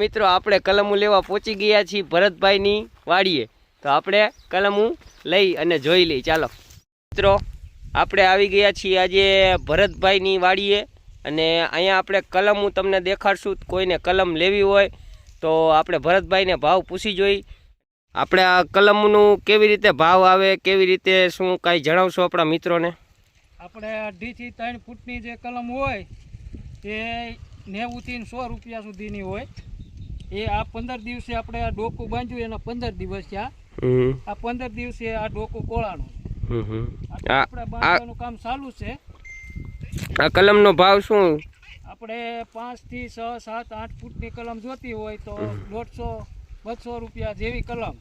મિત્રો, આપણે કલમો લેવા પહોંચી ગયા છીએ ભરતભાઈની વાડીએ. તો આપણે કલમો લઈ અને જોઈ લઈ. ચાલો. મિત્રો, આપણે આવી ગયા છીએ આજે ભરતભાઈની વાડીએ અને અહીંયા આપણે કલમો તમને દેખાડશું. કોઈને કલમ લેવી હોય તો આપણે ભરતભાઈને ભાવ પૂછી જોઈ. આપણે આ કલમનું કેવી રીતે ભાવ આવે, કેવી રીતે શું કાંઈ જણાવશો આપણા મિત્રોને? આપણે અઢીથી ત્રણ ફૂટની જે કલમ હોય, એ નેવુંથી સો રૂપિયા સુધીની હોય. એ આ પંદર દિવસે આપણે આ ડોકું બાંધ્યું એના પંદર દિવસ થયા આ. પંદર દિવસે આ ડોકું કોળાનું આપણે બાંધવાનું કામ ચાલુ છે. આ કલમનો ભાવ શું? આપણે પાંચથી છ સાત આઠ ફૂટની કલમ જોતી હોય તો દોઢસો બસો રૂપિયા જેવી કલમ.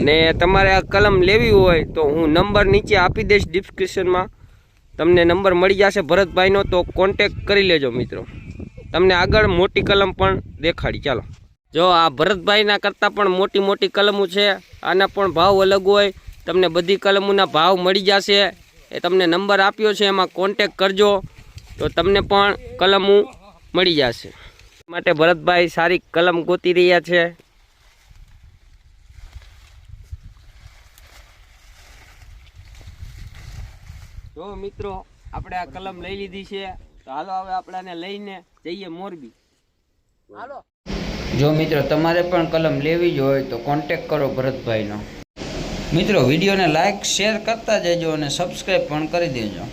અને તમારે આ કલમ લેવી હોય તો હું નંબર નીચે આપી દઈશ ડિસ્ક્રિપ્શનમાં તમને નંબર મળી જશે ભરતભાઈનો તો કોન્ટેક કરી લેજો મિત્રો. તમને આગળ મોટી કલમ પણ દેખાડી. ચાલો. જો આ ભરતભાઈના કરતાં પણ મોટી મોટી કલમો છે, આના પણ ભાવ અલગ હોય, તમને બધી કલમોના ભાવ મળી જશે. એ તમને નંબર આપ્યો છે, એમાં કોન્ટેક કરજો, તો તમને પણ કલમો મળી જશે. માટે ભરતભાઈ સારી કલમ ગોતી રહ્યા છે. જો મિત્રો, આપણે આ કલમ લઈ લીધી છે. તો હાલો હવે આપણે લઈને જઈએ મોરબી. હાલો. જો મિત્રો તમારે પણ કલમ લેવી જ હોય તો કોન્ટેક કરો ભરતભાઈનો. મિત્રો વિડીયોને લાઈક શેર કરતા જજો અને સબસ્ક્રાઈબ પણ કરી દેજો.